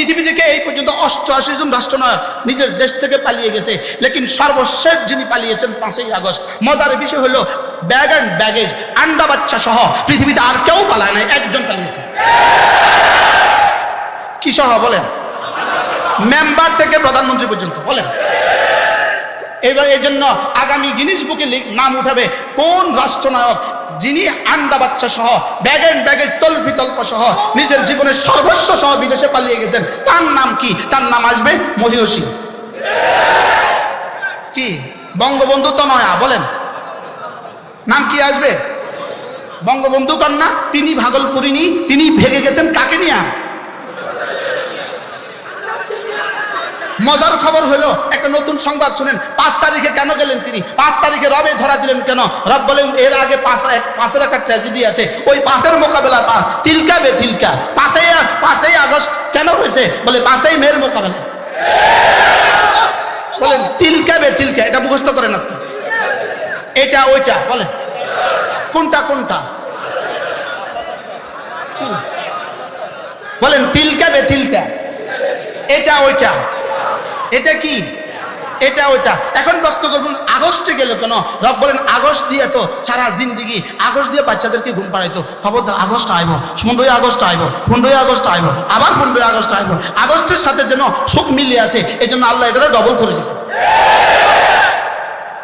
পৃথিবী থেকে এই পর্যন্ত অষ্টআশি জন রাষ্ট্রনায়ক নিজের দেশ থেকে পালিয়ে গেছে। লেকিন সর্বশেষ যিনি পালিয়েছেন পাঁচই আগস্ট, মজার বিষয় হলো ব্যাগ অ্যান্ড ব্যাগেজ, আন্ডা বাচ্চা সহ পৃথিবীতে আর কেউ পালায় নাই, একজন পালিয়েছে। কি সহ বলেন? মেম্বার থেকে প্রধানমন্ত্রী পর্যন্ত, বলেন। এবার এই জন্য আগামী গিনিস বুকে নাম উঠাবে কোন রাষ্ট্রনায়ক যিনি আন্ডা বাচ্চা সহ, ব্যাগ অ্যান্ড ব্যাগেজ তল তল্প সহ নিজের জীবনের সর্বস্ব সহ বিদেশে পালিয়ে গেছেন, তার নাম কি? তার নাম আসবে মহিষী। কি? বঙ্গবন্ধু তো নয়া, বলেন। নাম কি আসবে? বঙ্গবন্ধু কন্যা, তিনি ভাগলপুরিনী তিনি ভেগে গেছেন কাকে নিয়া মজার খবর হলো, একটা নতুন সংবাদ শুনেন, পাঁচ তারিখে কেন গেলেন তিনি? পাঁচ তারিখে রবে ধরা দিলেন কেন? রব বলেন এর আগে পাঁচ একটা ট্র্যাজেডি আছে। ওই পাঁচের মোকাবেলা পাঁচ, তিলকা বে তিলকা। পাঁচই পাঁচই আগস্ট কেন হয়েছে? বলে পাঁচই মেয়ের মোকাবেলা। বলেন, তিলকা বে তিলকা, এটা মুখস্থ করেন আজকে। এটা ওইটা, বলেন। কোনটা কোনটা? বলেন, তিলকা বে তিলকা। এটা ওইটা। এটা কি? এটা ওইটা। এখন প্রশ্ন করবেন আগস্টে গেল কেন? রব বলেন, আগস্ট দিয়ে তো সারা জিন্দিগি, আগস্ট দিয়ে বাচ্চাদেরকে ঘুম পাড়াইতো। খবরদার, আগস্ট আইব পনেরোই আগস্ট আইব পনেরোই আগস্ট আইব, আবার পনেরোই আগস্ট আইব। আগস্টের সাথে যেন সুখ মিলে আছে এই জন্য আল্লাহ এটা ডবল করে দিচ্ছে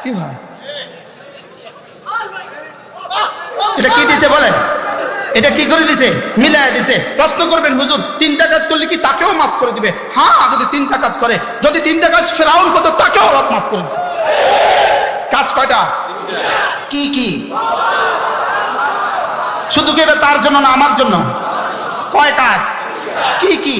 কি হয়? এটা কি দিছে বলেন? এটা কি করে দিছে? মিলাই দিছে। প্রশ্ন করবেন, হুজুর, তিনটা কাজ করলে কি তাকেও মাফ করে দিবে? হ্যাঁ যদি তিনটা কাজ করে। যদি তিনটা কাজ ফেরাউন করতো, তাকেও রব মাফ করে দিবে কাজ কয়টা? কি কি? শুধু কি এটা তার জন্য না, আমার জন্য? কয় কাজ? কি কি?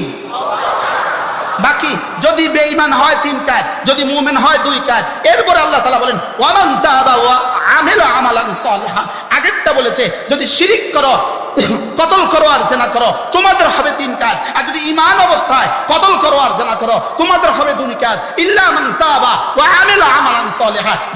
বাকি, যদি বেঈমান হয় তিন কাজ, যদি মুমিন হয় দুই কাজ, এরপর আল্লাহ তাআলা বলেন, ওয়ামান তাবা ওয়া আমিলা আমালান আগেরটা বলেছে, যদি শিরিক করো, কতল করো আর জেনা করো, তোমাদের হবে তিন কাজ। আর যদি ইমান অবস্থায় কতল করো আর জেনা করো, তোমাদের হবে দুই কাজ। ইল্লা তাবা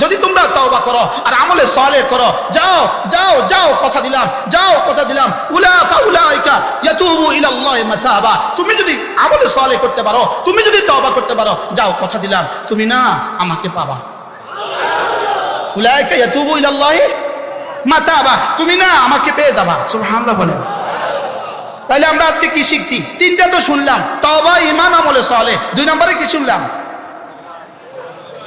যদি তোমরা তওবা করো আর আমলে সালেহ করো, যাও যাও যাও, কথা দিলাম, যাও, কথা দিলাম। উলা ফাউলাইকা ইয়াতুবু ইলাল্লাহি মাতাবা। তুমি যদি আমলে সালেহ করতে পারো, তুমি যদি তওবা করতে পারো, যাও, কথা দিলাম। তুমি না আমাকে পাবা। উলাইকা ইয়াতুবু ইলাল্লাহি মাতাবা। তুমি না আমাকে পেয়ে যাবা, সুবহানাল্লাহ বলেন তাহলে আমরা আজকে কি শিখছি? তিনটা তো শুনলাম। তওবা, ঈমান, আমলে সালেহ। দুই নম্বরে কি শুনলাম?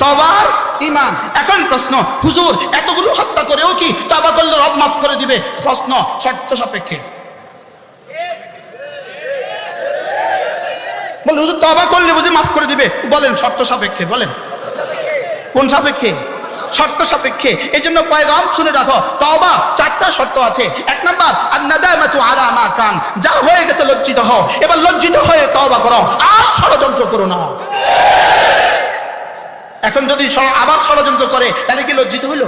তবার ইমান এখন প্রশ্ন, হুজুর, এতগুলো হত্যা করেও কি তবা করলে রব মাফ করে দিবে? প্রশ্ন, শর্ত সাপেক্ষে। বলেন হুজুর তবা করলে বুঝি মাফ করে দিবে? বলেন, শর্ত সাপেক্ষে, বলেন। কোন সাপেক্ষে? শর্ত সাপেক্ষে। এই জন্য পয়গাম শুনে রাখো তবা চারটা শর্ত আছে। এক নাম্বার আর নাদামাতু আলা মা কান। যা হয়ে গেছে লজ্জিত হও। এবার লজ্জিত হয়ে তবা করো। আর ষড়যন্ত্র করো না। এখন যদি আবার ষড়যন্ত্র করে, তাহলে কি লজ্জিত হইল?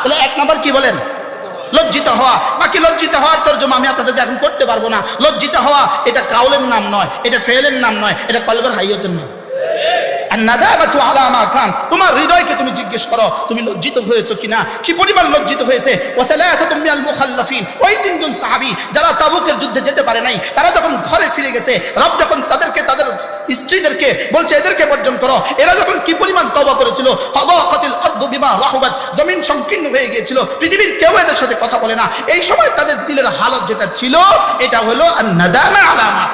তাহলে এক নাম্বার কি বলেন? লজ্জিত হওয়া। বাকি লজ্জিত হওয়ার তর্জমা আমি আপনাদেরকে এখন করতে পারব না। লজ্জিত হওয়া, এটা কাউলের নাম নয়, এটা ফেলের নাম নয়, এটা কলবের হাইয়তের নাম আর নাদাবাতু আলা মা খান তোমার হৃদয়কে তুমি জিজ্ঞেস করো, তুমি লজ্জিত হয়েছো কিনা? কি পরিমাণ লজ্জিত হয়েছে? ওয়াসালাতাতুম মিনাল মুখাল্লাফিন। ওই তিনজন সাহাবী যারা তাবুকের যুদ্ধে যেতে পারে নাই, তারা যখন ঘরে ফিরে গেছে, রব যখন তাদেরকে, তাদের স্ত্রীদেরকে বলছে, এদেরকে বর্জন করো। এরা যখন কি পরিমাণ তওবা করেছিল? বিমা রাহুবাত। জমিন সংকীর্ণ হয়ে গিয়েছিল। পৃথিবীর কেউ এদের সাথে কথা বলে না। এই সময় তাদের দিলের হালত যেটা ছিল, এটা হলো আন নাদামা আলা মা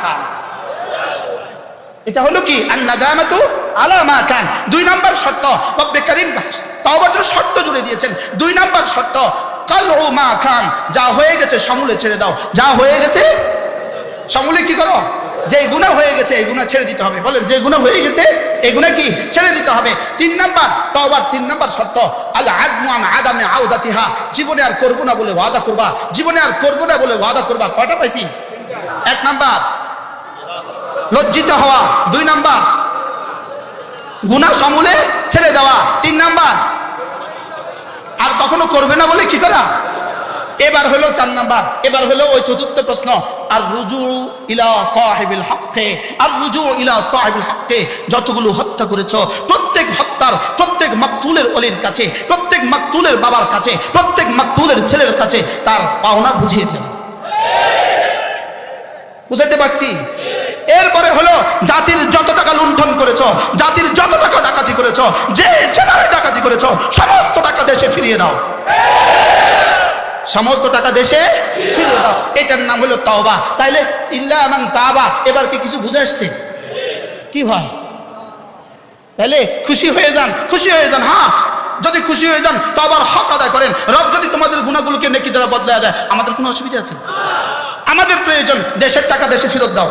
এটা হলো কি? আর নাদামাতু আলা মা কান। দুই নাম্বার শর্ত, রব্বে করিম তওবাটার শর্ত জুড়ে দিয়েছেন। দুই নাম্বার শর্ত কাল ও মা খান যা হয়ে গেছে সমূলে ছেড়ে দাও। যা হয়ে গেছে, সমূলে কি করো? যে গুণা হয়ে গেছে, এই গুণা ছেড়ে দিতে হবে। বলেন যে গুণা হয়ে গেছে, এই গুণা কি? ছেড়ে দিতে হবে। তিন নাম্বার, তওবার তিন নাম্বার শর্ত, আল আজমান আদামে আউদাতিহা। জীবনে আর করব না বলে ওয়াদা করবা। জীবনে আর করব না বলে ওয়াদা করবা। কয়টা পাইছি? এক নাম্বার। লজ্জিত হওয়া। দুই নাম্বার গুণা সমূলে ছেড়ে দেওয়া। তিন নাম্বার। আর কখনো করবে না বলে কি করা? এবার হলো চার নাম্বার। এবার হলো ওই চতুর্থ প্রশ্ন। আর রুজু ইলা সাহেবিল হককে। আর রুজু ইলা সাহেবিল হককে। যতগুলো হত্যা করেছ, প্রত্যেক হত্যার, প্রত্যেক মাকতুলের অলির কাছে, প্রত্যেক মাকতুলের বাবার কাছে, প্রত্যেক মাকতুলের ছেলের কাছে তার পাওনা বুঝিয়ে দেন বুঝাইতে পারছি? এরপরে হলো জাতির যত টাকা লুণ্ঠন করেছ, জাতির যত টাকা ডাকাতি করেছ, যে যেভাবে ডাকাতি করেছ, সমস্ত টাকা দেশে ফিরিয়ে দাও। সমস্ত টাকা দেশে ফিরিয়ে দাও। এটার নাম হলো তাওবা। তাইলে ইল্লা এবং তাবা, এবার কি কিছু বুঝে আসছে? কি ভাই তাহলে খুশি হয়ে যান, খুশি হয়ে যান হ্যাঁ। যদি খুশি হয়ে যান, তো আবার হক আদায় করেন। রব যদি তোমাদের গুণাগুলোকে নেকি দ্বারা বদলে দেয়, আমাদের কোনো অসুবিধা আছে? আমাদের প্রয়োজন দেশের টাকা দেশে ফেরত দাও।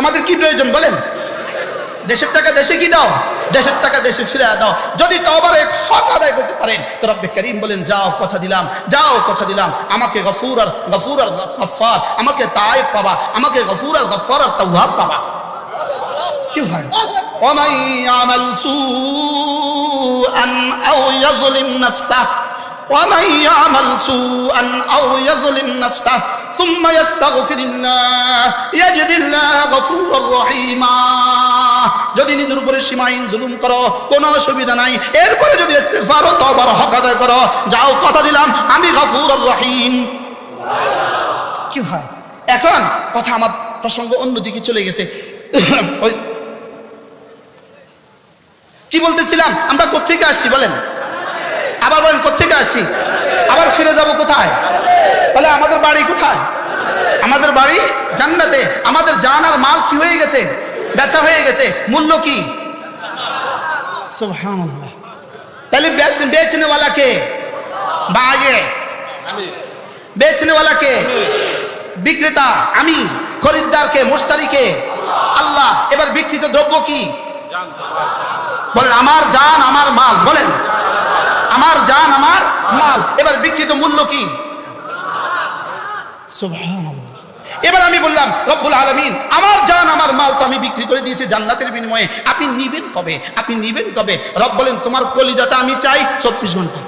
আমাদের কি প্রয়োজন বলেন দেশের টাকা দেশে কি দাও দেশের টাকা দেশে ফিরে দাও যদি তবার এক হক আদায় করতে পারেন তো রব্বে করিম বলেন যাও কথা দিলাম যাও কথা দিলাম আমাকে গফুর আর গফুর আর গফার আমাকে তায়েব পাবা আমাকে গফুর আর গফার আর তাওয়াব পাবা কি হয় ومن يعمل سوءا أو يظلم نفسه ومن يعمل سوءا أو يظلم نفسه ثم يستغفر الله يجد الله غفورا رحيما যদি নিজের উপরে সীমাহীন জুলুম করো কোনো অসুবিধা নাই এরপরে যদি ইস্তেগফার ও তওবার হক আদায় করো যাও কথা দিলাম আমি গফুর রহিম কি হয় এখন কথা আমার প্রসঙ্গ অন্যদিকে চলে গেছে ওই কি বলতেছিলাম আমরা কোথেকে আসছি বলেন আবার বলেন কোথেকে আসছি আবার ফিরে যাব কোথায় তাহলে আমাদের বাড়ি কোথায়? আমাদের বাড়ি জান্নাতে। আমাদের জান আর মাল কি হয়ে গেছে? বেচা হয়ে গেছে। মূল্য কি? তাহলে বেচনেওয়ালা কে বায়ে। বেচনেওয়ালা কে বিক্রেতা। আমি খরিদ্দারকে মোস্তারিকে আল্লাহ, এবার বিক্রিত দ্রব্য কি? বলেন, আমার জান, আমার মাল। বলেন, আমার জান, আমার মাল। এবার বিক্রিত মূল্য কি? এবার আমি বললাম, রব্বুল আলমিন, আমার জান, আমার মাল তো আমি বিক্রি করে দিয়েছি জান্নাতের বিনিময়ে। আপনি নিবেন কবে? আপনি নিবেন কবে? রব বলেন, তোমার কলিজাটা আমি চাই চব্বিশ ঘণ্টা।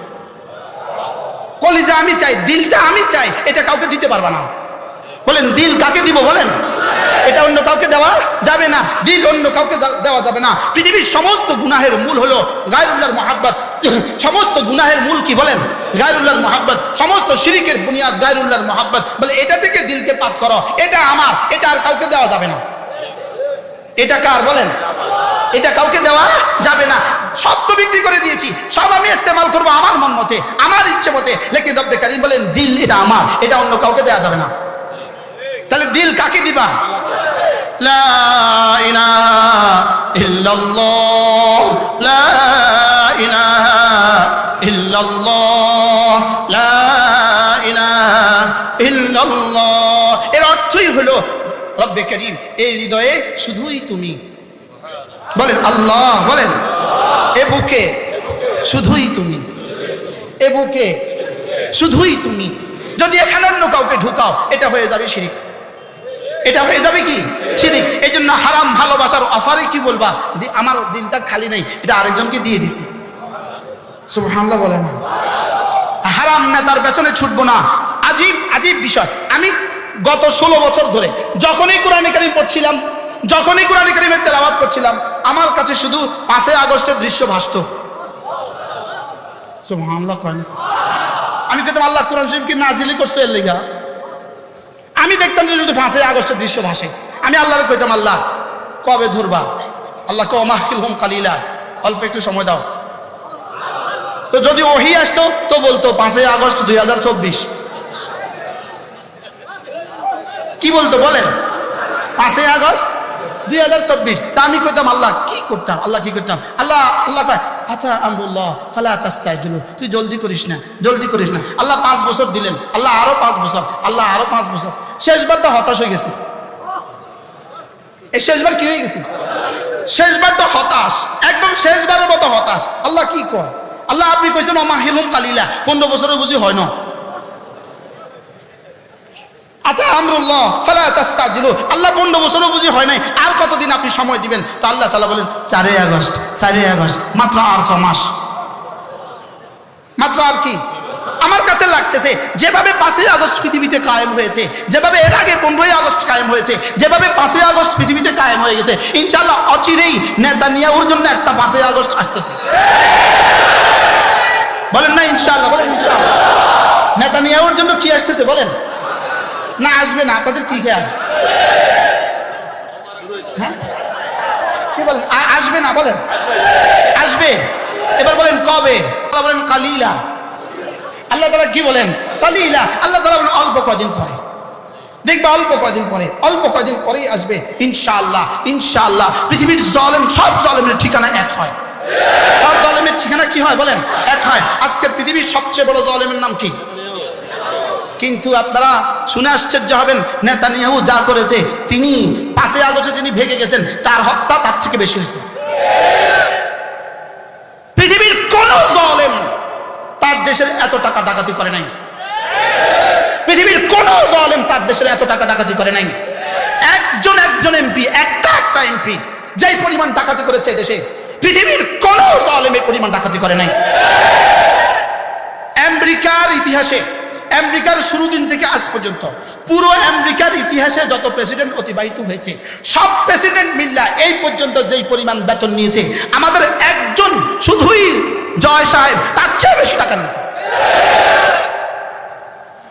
কলিজা আমি চাই, দিলটা আমি চাই, এটা কাউকে দিতে পারবা না। বলেন, দিল কাকে দিব বলেন? এটা অন্য কাউকে দেওয়া যাবে না। দিল অন্য কাউকে দেওয়া যাবে না। পৃথিবীর সমস্ত গুনাহের মূল হলো গায়রুল্লাহর মহাব্বত। সমস্ত গুনাহের মূল কি বলেন? গায়রুল্লাহর মহাব্বত। সমস্ত শিরিকের বুনিয়াদ গায়রুল্লাহর মহাব্বত। বলে, এটা থেকে দিলকে পাপ করো। এটা আমার। এটা আর কাউকে দেওয়া যাবে না। এটা কার বলেন? এটা কাউকে দেওয়া যাবে না। সব তো বিক্রি করে দিয়েছি। সব আমি ইস্তেমাল করব আমার মন মতে, আমার ইচ্ছে মতে। লেকিন রব্বে বলেন, দিল এটা আমার। এটা অন্য কাউকে দেওয়া যাবে না। তাহলে দিল কাকে দিবা? লা লা এর অর্থই হলো রব্বে করিম, এই হৃদয়ে শুধুই তুমি। বলেন, আল্লাহ বলেন, এ বুকে শুধুই তুমি। এ বুকে শুধুই তুমি। যদি এখানে অন্য কাউকে ঢুকাও, এটা হয়ে যাবে শিরিক। এটা হয়ে যাবে কি? শিরিক এই জন্য হারাম ভালোবাসার অফারে কি বলবা? যে আমার দিনটা খালি নেই, এটা আরেকজনকে দিয়ে দিছি। সুবহানাল্লাহ বলে না। হারাম নেতার পেছনে ছুটবো না। আজীব আজীব বিষয়। আমি গত ষোলো বছর ধরে যখনই কোরআন কারিম পড়ছিলাম, যখনই কোরআন কারিমের তেলাওয়াত করছিলাম, আমার কাছে শুধু পাঁচই আগস্টের দৃশ্য ভাসত। আমি কিন্তু আল্লাহ কোরআন শরীফকে নাজিলি করছে এর লেগা? আমি দেখতাম যে শুধু পাঁচই আগস্টের দৃশ্য ভাসে। আমি আল্লাহরে কইতাম, আল্লাহ, কবে ধরবা? আল্লাহ কমাহিল হোম কালিলা। অল্প একটু সময় দাও। তো যদি ওহি আসতো, তো বলতো, পাঁচই আগস্ট দুই হাজার চব্বিশ। কি বলতো, বলেন? পাঁচই আগস্ট? দুই হাজার চব্বিশ। তা আমি কইতাম, আল্লাহ, কি করতাম? আল্লাহ কি করতাম? আল্লাহ আল্লাহ কয় আচ্ছা আমরুল্লাহ, ফালা তাস্তায় জুলু তুই জলদি করিস না, জলদি করিস না। আল্লাহ পাঁচ বছর দিলেন, আল্লাহ আরও পাঁচ বছর, আল্লাহ আরও পাঁচ বছর। শেষবার তো হতাশ হয়ে গেছে। এই শেষবার কি হয়ে গেছে? শেষবার তো হতাশ, একদম শেষবারের মতো হতাশ। আল্লাহ কি কয়? আল্লাহ আপনি কইছেন অমা হিলুম কালিলা। পনেরো বছরে বুঝি হয় না। আতা আমরুল্লাহ, ফালা তাস্তাজিলু। আল্লাহ পনেরো বছরও বুঝি হয় নাই, আর কতদিন আপনি সময় দিবেন? তো আল্লাহ তালা বলেন চারই আগস্ট চারই আগস্ট, মাত্র আর ছ মাস। মাত্র আর কি? আমার কাছে লাগতেছে, যেভাবে পাঁচই আগস্ট পৃথিবীতে কায়েম হয়েছে, যেভাবে এর আগে পনেরোই আগস্ট কায়েম হয়েছে, যেভাবে পাঁচই আগস্ট পৃথিবীতে কায়েম হয়ে গেছে ইনশাল্লাহ অচিরেই নেতা নিয়াউর জন্য একটা পাঁচই আগস্ট আসতেছে। বলেন না ইনশাল্লাহ বলেন ইনশাল্লাহ নেতা নিয়াউর জন্য কি আসতেছে, বলেন। না, আসবে না, আপনাদের কি খেয়াল? হ্যাঁ? কি বলেন? আসবে না, বলেন। আসবে। এবার বলেন, কবে? বলেন, কালিলা। আল্লাহ তালা কি বলেন? কালিলা। আল্লাহ তালা বলেন, অল্প কদিন পরে। দেখবে, অল্প কদিন পরে, অল্প কদিন পরেই আসবে। ইনশাআল্লাহ ইনশাআল্লাহ। পৃথিবীর জলেম, সব জলেমের ঠিকানা এক হয়। সব জলেমের ঠিকানা কি হয়, বলেন? এক হয়। আজকের পৃথিবীর সবচেয়ে বড় জলেমের নাম কি? কিন্তু আপনারা শুনে আশ্চর্য হবেন, নেতানিয়াহু যা করেছে, তিনি পাঁচই আগস্টে যিনি ভেঙে গেছেন, তার হত্যা তার থেকে বেশি হয়েছে। পৃথিবীর কোন জলেম তার দেশের এত টাকা ডাকাতি করে নাই। পৃথিবীর কোন জলেম তার দেশের এত টাকা ডাকাতি করে নাই। একজন একজন এমপি, একটা একটা এমপি, যেই পরিমাণ ডাকাতি করেছে দেশে পৃথিবীর কোন জলেমের পরিমাণ ডাকাতি করে নাই। আমেরিকার ইতিহাসে আমেরিকার শুরু দিন থেকে আজ পর্যন্ত পুরো আমেরিকার ইতিহাসে যত প্রেসিডেন্ট অতিবাহিত হয়েছে, সব প্রেসিডেন্ট মিল্লা এই পর্যন্ত যেই পরিমাণ বেতন নিয়েছে, আমাদের একজন শুধুই জয় সাহেব, তার চেয়ে বেশি টাকা নিয়েছে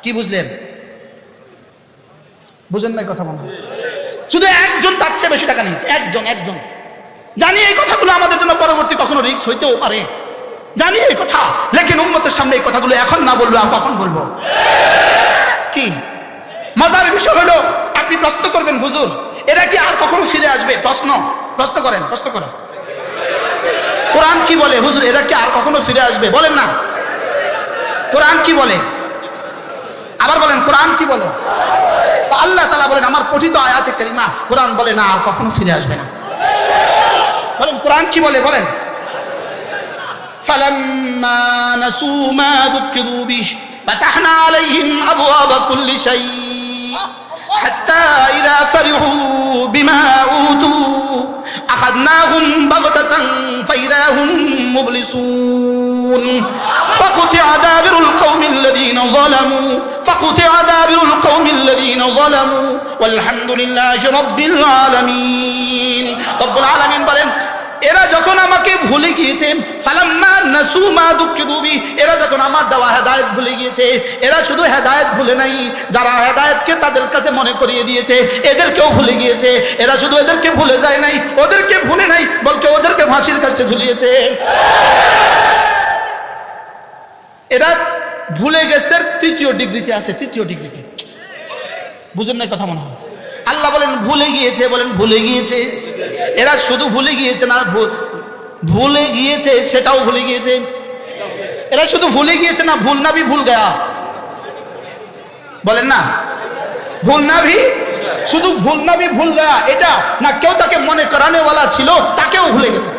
কি বুঝলেন? বুঝেন না কথা মনে শুধু একজন তার চেয়ে বেশি টাকা নিয়েছে, একজন একজন। জানি এই কথাগুলো আমাদের জন্য পরবর্তী কখনো রিস্ক হইতেও পারে। জানি এই কথা, লেকিন উম্মতের সামনে এই কথাগুলো এখন না বলব, আর কখন বলব? কি? মজার বিষয় হলো, আপনি প্রশ্ন করবেন, হুজুর, এরা কি আর কখনো ফিরে আসবে? প্রশ্ন প্রশ্ন করেন প্রশ্ন করেন। কোরআন কি বলে? হুজুর, এরা কি আর কখনো ফিরে আসবে? বলেন না। কোরআন কি বলে? আবার বলেন, কোরআন কি বলে? আল্লাহ তালা বলেন, আমার পঠিত আয়াতে কালিমা কোরআন বলে না, আর কখনো ফিরে আসবে না। বলেন, কোরআন কি বলে? বলেন। فلما نسوا ما ذكروا به فتحنا عليهم أبواب كل شيء حتى إذا فرحوا بما أوتوا أخذناهم بغتة فإذا هم مبلسون فقطع دابر القوم الذين ظلموا فقطع دابر القوم الذين ظلموا والحمد لله رب العالمين رب العالمين بلين এরা যখন আমাকে ভুলে গিয়েছে, ফালাম্মা নাসু মা দুঃখিদুবি এরা যখন আমার দেওয়া হেদায়ত ভুলে গিয়েছে, এরা শুধু হেদায়ত ভুলে নাই, যারা হেদায়তকে তাদের কাছে মনে করিয়ে দিয়েছে, এদেরকেও ভুলে গিয়েছে, এরা শুধু এদেরকে ভুলে যায় নাই, ওদেরকে ভুলে নাই বলকে ওদেরকে ফাঁসির কাছে ঝুলিয়েছে। এরা ভুলে গেছে তৃতীয় ডিগ্রিতে আছে, তৃতীয় ডিগ্রিতে। বুঝেন না কথা মনে হয়? আল্লাহ বলেন, ভুলে গিয়েছে, বলেন, ভুলে গিয়েছে। এরা শুধু ভুলে গিয়েছে না ভুলে গিয়েছে, সেটাও ভুলে গিয়েছে। এরা শুধু ভুলে গিয়েছে না, ভুল না ভি ভুল গয়া। বলেন না। ভুল না ভি? শুধু ভুল না ভি ভুল গয়া, এটা না কেউ তাকে মনে করানেওয়ালা ছিল, তাকেও ভুলে গেছে।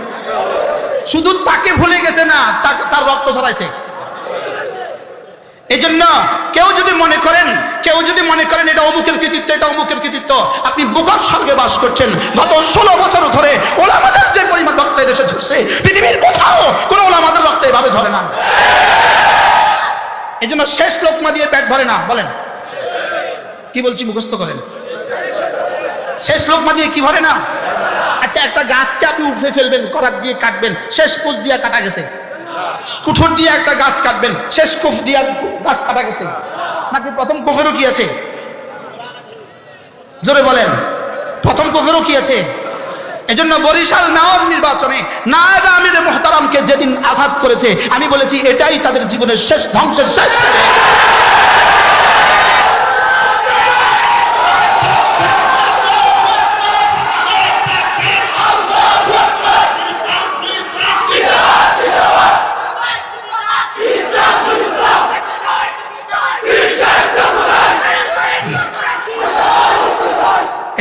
শুধু তাকে ভুলে গেছে না তার রক্ত ছড়াইছে। এই জন্য কেউ যদি মনে করেন, কেউ যদি মনে করেন এটা অমুকের কৃতিত্ব, এটা অমুকের কৃতিত্ব, আপনি বোকার স্বর্গে বাস করছেন। গত ষোলো বছর ধরে ওলামাদের যে পরিমাণ রক্ত দেশে ঝরছে, পৃথিবীর কোথাও কোনো ওলামাদের রক্ত এভাবে ধরে না। এই জন্য শেষ লোকমা দিয়ে পেট ভরে না, বলেন। কি বলছি, মুখস্থ করেন। শেষ লোকমা দিয়ে কি ভরে না? আচ্ছা একটা গাছকে আপনি উঠে ফেলবেন করার দিয়ে কাটবেন, শেষ পুষ দিয়ে কাটা গেছে। কুঠোর দিয়ে একটা গাছ কাটবেন, শেষ কুফ দিয়ে গাছ কাটা গেছে। নাকি প্রথম কুফেরও কি আছে? জোরে বলেন, প্রথম কুফেরও কি আছে? এজন্য বরিশাল মেয়র নির্বাচনে নায়েব আমির মোহতারামকে যেদিন আঘাত করেছে, আমি বলেছি, এটাই তাদের জীবনের শেষ, ধ্বংসের শেষ তারিখ।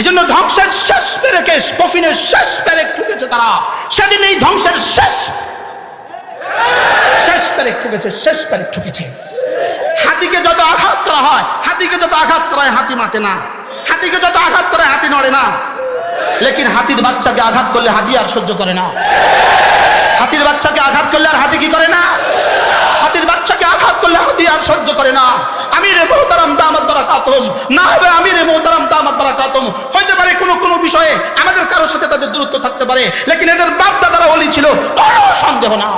এজন্য ধ্বংসের শেষ পেরেকে কফিনের শেষ পেরেক ঠুকেছে তারা। সেদিন এই ধ্বংসের শেষ শেষ পেরেক ঠুকেছে, শেষ পেরেক ঠুকেছে। হাতিকে যত আঘাত করা হয়, হাতিকে যত আঘাত করা হাতি মাতে না। হাতিকে যত আঘাত করে, হাতি নড়ে না। লেকিন হাতির বাচ্চাকে আঘাত করলে হাতি আর সহ্য করে না। হাতির বাচ্চাকে আঘাত করলে আর হাতি কি করে না? বাচ্চাকে আঘাত করলে হাতি আর সহ্য করে না। আমি আমিরে মোহতারাম দামাত বারাকাতুম না হবে আমিরে মোহতারাম দামাত বারাকাতুম হইতে পারে কোনো কোনো বিষয়ে আমাদের কারোর সাথে তাদের দূরত্ব থাকতে পারে, লেকিন এদের বাপ দাদারা অলি ছিল, কোনো সন্দেহ না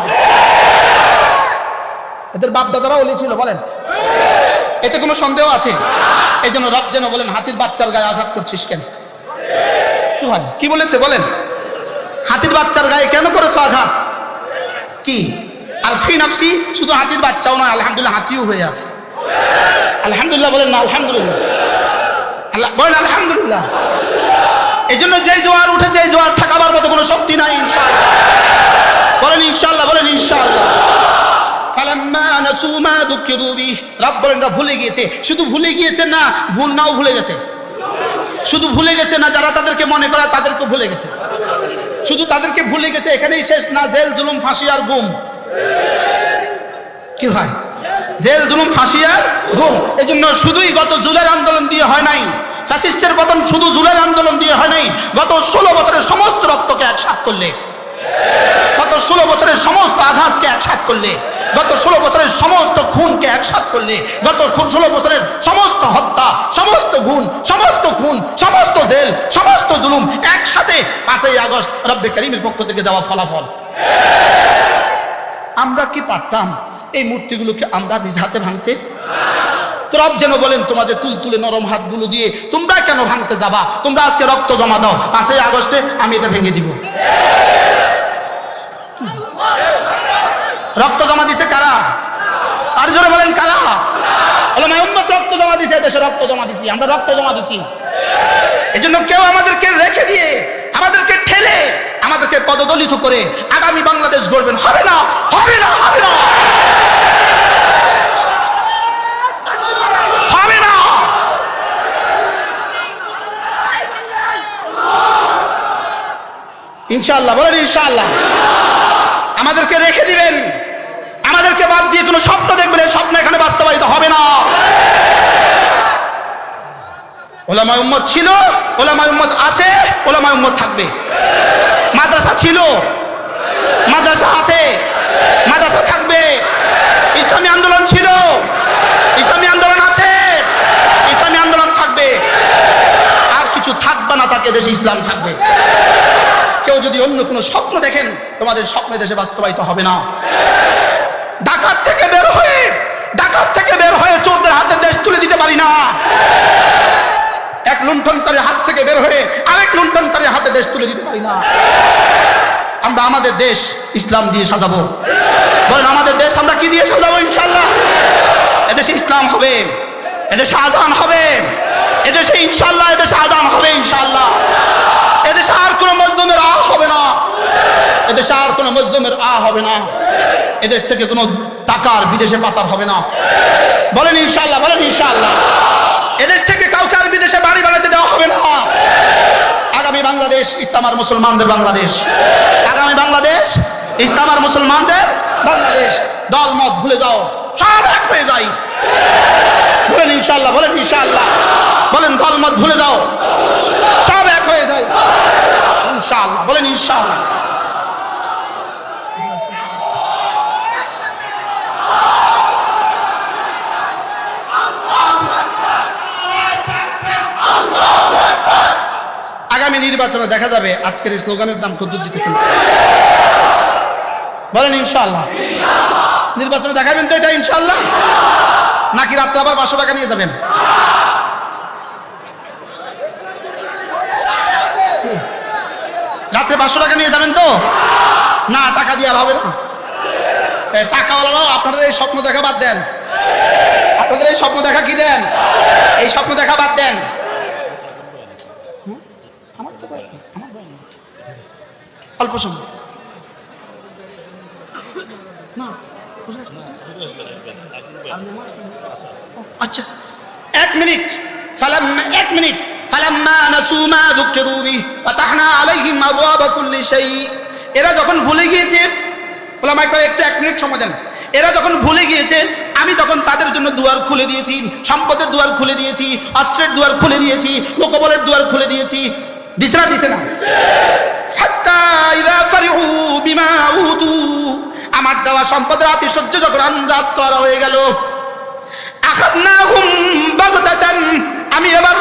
এদের বাপ দাদারা অলি ছিল, বলেন। এতে কোনো সন্দেহ আছে? এই জন্য রব যেন বলেন, হাতির বাচ্চার গায়ে আঘাত করছিস কেন? কি বলেছে? বলেন। হাতির বাচ্চার গায়ে কেন করেছ আঘাত? কি? আর ফি নাফসি শুধু হাতির বাচ্চাও নয় আলহামদুলিল্লাহ হাতিও হয়ে আছে। আলহামদুলিল্লাহ বলেন না, আলহামদুলিল্লাহ। আল্লাহ, বলেন আলহামদুলিল্লাহ। এই জন্য যে জোয়ার উঠেছে এই জোয়ার ঠেকাবার মতো কোনো শক্তি নাই, ইনশাআল্লাহ। বলেন ইনশাআল্লাহ বলেন ইনশাআল্লাহ। ফালাম্মা নাসু মা যুকিরু বিহ। রব বলেন না ভুলে গিয়েছে। শুধু ভুলে গিয়েছে না, ভুল নাও ভুলে গেছে। শুধু ভুলে গেছে না, যারা তাদেরকে মনে করে তাদেরকে ভুলে গেছে। শুধু তাদেরকে ভুলে গেছে, এখানেই শেষ না, জেল, জুলুম, ফাঁসি আর গুম। কি হয়? জেল, জুলুম, ফাঁসি আর গুম। এই জন্য শুধুই গত জুলের আন্দোলন দিয়ে হয় নাই। ফ্যাসিস্টের পতন শুধু জুলের আন্দোলন দিয়ে হয় নাই। গত ষোলো বছরের সমস্ত রক্তকে একসাথ করলে। গত ষোলো বছরের সমস্ত আঘাতকে একসাথ করলে। গত ষোলো বছরের সমস্ত খুনকে একসাথ করলে। গত ষোলো বছরের সমস্ত হত্যা, সমস্ত গুণ, সমস্ত খুন, সমস্ত জেল, সমস্ত জুলুম একসাথে পাঁচই আগস্ট রব্বে করিমের পক্ষ থেকে দেওয়া ফলাফল। আমরা কি পারতাম? এই মূর্তিগুলোকে আমরা নিজ হাতে ভাঙতে? রব যেন বলেন, তোমাদের তুল তুলে নরম হাতগুলো দিয়ে তোমরা কেন ভাঙতে যাবা? তোমরা আজকে রক্ত জমা দাও। পাঁচই আগস্টে আমি এটা ভেঙে দিব। রক্ত জমা দিছে কারা? আর জোরে বলেন, কারা? উম্মত রক্ত জমা দিছে রক্ত জমা দিছি, আমরা রক্ত জমা দিছি। এই জন্য কেউ আমাদেরকে রেখে দিয়ে, আমাদেরকে ঠেলে, আমাদেরকে পদদলিত করে আগামী বাংলাদেশ গড়বেন। হবে না হবে না হবে না। ইনশাআল্লাহ, বলেন ইনশাআল্লাহ। আমাদেরকে রেখে দিবেন। আমাদেরকে বাদ দিয়ে কোনো স্বপ্ন দেখবেন স্বপ্ন বাস্তবায়িত হবে না ওলামায় উম্মত ছিল, ওলামায় উম্মত আছে, ওলামায় উম্মত থাকবে। মাদ্রাসা ছিল, মাদ্রাসা আছে, মাদ্রাসা থাকবে। ইসলামী আন্দোলন ছিল, ইসলামী আন্দোলন আছে, ইসলামী আন্দোলন থাকবে। আর কিছু থাকবে না তাকে দেশে ইসলাম থাকবে। কেউ যদি অন্য কোনো স্বপ্ন দেখেন, তোমাদের স্বপ্ন দেশে বাস্তবায়িত হবে না। ডাকাত থেকে বের হয়ে, ডাকাত থেকে বের হয়ে চোরদের হাতে দেশ তুলে দিতে পারি না। এক লুণ্ঠন তার হাত থেকে বের হয়ে আরেক লুণ্ঠন তার হাতে দেশ তুলে দিতে পারি না। আমরা আমাদের দেশ ইসলাম দিয়ে সাজাবো। বলেন, আমাদের দেশ আমরা কি দিয়ে সাজাবো ইনশাল্লাহ এদেশে ইসলাম হবে, এদেশে আজান হবে, এদেশে ইনশাল্লাহ এদেশে আজান হবে ইনশাল্লাহ এদেশে আর কোনো মজদুমের আ হবে না। এদেশে আর কোনো মজদুমের আ হবে না। এদেশ থেকে কোনো টাকার বিদেশে পাচার হবে না। বলেন ইনশাল্লাহ বলেন ইনশাল্লাহ এদেশ থেকে কাউকে আর বিদেশে বাড়ি বানাতে দেওয়া হবে না। আগামী বাংলাদেশ ইসলাম আর মুসলমানদের বাংলাদেশ। আগামী বাংলাদেশ ইসলাম আর মুসলমানদের বাংলাদেশ। দল, মত, ভুলে যাও। সব এক হয়ে যাই বলেন ইনশাল্লাহ বলেন ইনশাল্লাহ বলেন দল, মত, ভুলে যাও। সব এক হয়ে যায়। ইনশাআল্লাহ, বলেন ইনশাআল্লাহ। আগামী নির্বাচনে দেখা যাবে আজকের এই স্লোগানের দাম কত দিতেছেন। বলেন ইনশাআল্লাহ। নির্বাচনে দেখাবেন তো এটা ইনশাআল্লাহ? নাকি রাত্রে আবার পাঁচশো টাকা নিয়ে যাবেন? রাত্রে পাঁচশো টাকা নিয়ে যাবেন তো? না, টাকা দিয়ে আর হবে না। টাকাওয়ালারাও আপনাদের এই স্বপ্ন দেখা বাদ দেন। আপনাদের এই স্বপ্ন দেখা কি দেন? এই স্বপ্ন দেখা বাদ দেন? আমার তো বয়স আছে, আমার বয়স নেই। অল্প সময় না বুঝে আসছে না? আচ্ছা আচ্ছা। এক মিনিট فلما এক মিনিট فلما نسوا ما ذكروا به فتحنا عليهم ابواب كل شيء এরা যখন ভুলে গিয়েছে ওলামা একবার একটু এক মিনিট সময় দেন এরা যখন ভুলে গিয়েছে আমি তখন তাদের জন্য দুয়ার খুলে দিয়েছি সম্পদের দুয়ার খুলে দিয়েছি অস্ত্রের দুয়ার খুলে দিয়েছি লোকবলের দুয়ার খুলে দিয়েছি দিছে না দিছে না। আমার দেওয়া সম্পদের আতিশয্য যখন আন্দাজ করা হয়ে গেল আমি এবার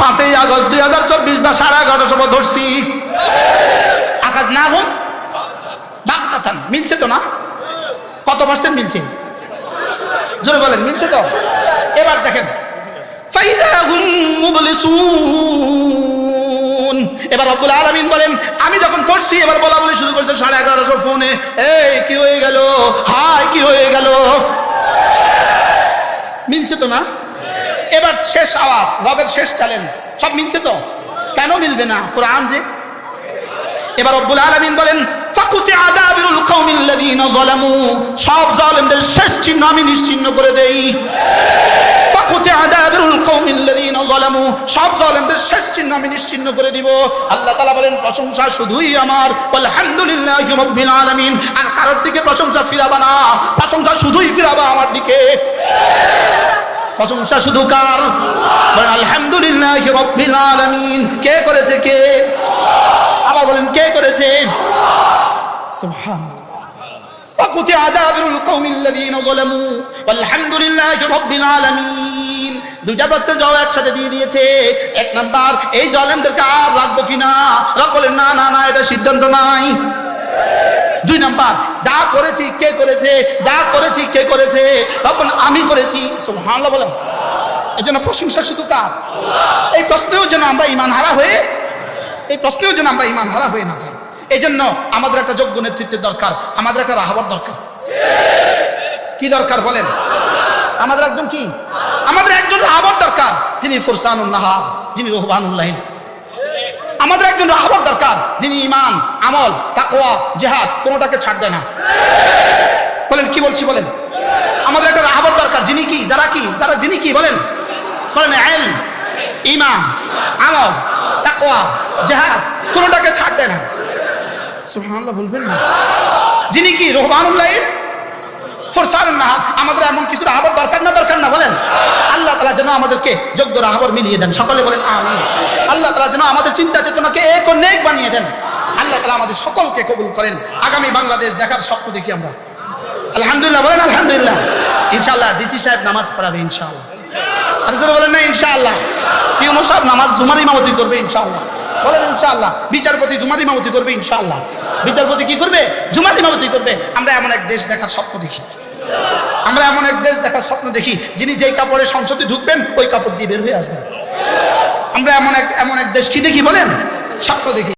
পাঁচই আগস্ট দুই হাজার চব্বিশ বা সাড়ে এগারোটার সময় ধরছি। আকাশ না হুম বাগতাতান মিলছে তো না? কত পার্সেন্ট মিলছে? জোরে বলেন, মিলছে তো? এবার দেখেন। ফাইদা হুম এবার রব্বুল আলমিন বলেন, আমি যখন ধরছি, এবার বলা বলে শুরু করছে সাড়ে এগারোশো ফোনে। এই, কি হয়ে গেল? হাই, কি হয়ে গেল? মিলছে তো না? এবার শেষ আওয়াজ, রবের শেষ চ্যালেঞ্জ সব মিলছে তো? কেন মিলবে না? কোরআন যে। এবার রব্বুল আলামিন বলেন সব জালেমদের শেষ চিহ্ন আমি নিশ্চিহ্ন করে দেই। ফাকুতি আদাবিরুল যালামু সব জালেমদের শেষ চিহ্ন আমি নিশ্চিহ্ন করে দিব। আল্লাহ তালা বলেন, প্রশংসা শুধুই আমার। আলহামদুলিল্লাহি আলামিন। আর কারোর দিকে প্রশংসা ফিরাবা না। প্রশংসা শুধুই ফিরাবা আমার দিকে। প্রশংসা শুধু কার? আলহামদুলিল্লাহি রাব্বিল আলামিন। কে করেছে কে? আবার বলেন, কে করেছে? সুবহানাল্লাহ। فقطع دابر القوم الذين ظلموا والحمد لله رب العالمين দুইটা প্রশ্নের জবাব একসাথে দিয়ে দিয়েছে এক নাম্বার এই জালেমদেরকে আর রাখবো কিনা রব বলেন না না না এটা সিদ্ধান্ত নাই দুই নাম্বার যা করেছি কে করেছে যা করেছি কে করেছে রব বলেন, আমি করেছি সুবহানাল্লাহ বলেন এই জন্য প্রশংসা শুধু কার এই প্রশ্নেও যেন আমরা ইমান হারা হয়ে এই প্রশ্নেও যেন আমরা ইমান হারা হয়ে না যাই এই জন্য আমাদের একটা যোগ্য নেতৃত্বের দরকার, আমাদের একটা রাহাবার দরকার। কি দরকার বলেন? আমাদের একজন কি? আমাদের একজন রাহাবার দরকার, যিনি ফুরসানুল নাহার, যিনি রহবানুল্লাহ আমাদের একজন রাহাবার দরকার, যিনি ইমান আমল, তাকওয়া, জেহাদ, কোনোটাকে ছাড় দেয় না। বলেন, কি বলছি বলেন? আমাদের একটা রাহাবার দরকার, যিনি কি, যারা কি, যারা যিনি কি, বলেন। বলেন এল ইমান আমল, তাকওয়া, জেহাদ, কোনোটাকে ছাড় দেয় না। সুবহানাল্লাহ বলবেন না। যিনি কি রহমানুল্লাহ ফরসান না, আমাদের এমন কিছু রাহাবার দরকার না দরকার না, বলেন। আল্লাহ তালা যেন আমাদেরকে যোগ্য রাহাবার মিলিয়ে দেন। সকলে বলেন আমি আল্লাহ তালা যেন আমাদের চিন্তা চেতনাকে এক ও নেক বানিয়ে দেন। আল্লাহ তালা আমাদের সকলকে কবুল করেন। আগামী বাংলাদেশ দেখার স্বপ্ন দেখি আমরা। আলহামদুলিল্লাহ, বলেন, আলহামদুলিল্লাহ। ইনশাআল্লাহ ডিসি সাহেব নামাজ পড়াবে, ইনশাআল্লাহ। আর বলেন না, ইনশাআল্লাহ। টিউনো সাহেব নামাজ জুমার ইমামতি করবে, ইনশাআল্লাহ। বলেন ইনশাআল্লাহ। বিচারপতি জুমার ইমামতি করবে ইনশাআল্লাহ। বিচারপতি কি করবে? জুমার ইমামতি করবে। আমরা এমন এক দেশ দেখার স্বপ্ন দেখি। আমরা এমন এক দেশ দেখার স্বপ্ন দেখি, যিনি যেই কাপড়ে সংসদে ঢুকবেন, ওই কাপড় দিয়ে বের হয়ে আসবেন। আমরা এমন এক এমন এক দেশ কি দেখি বলেন? স্বপ্ন দেখি।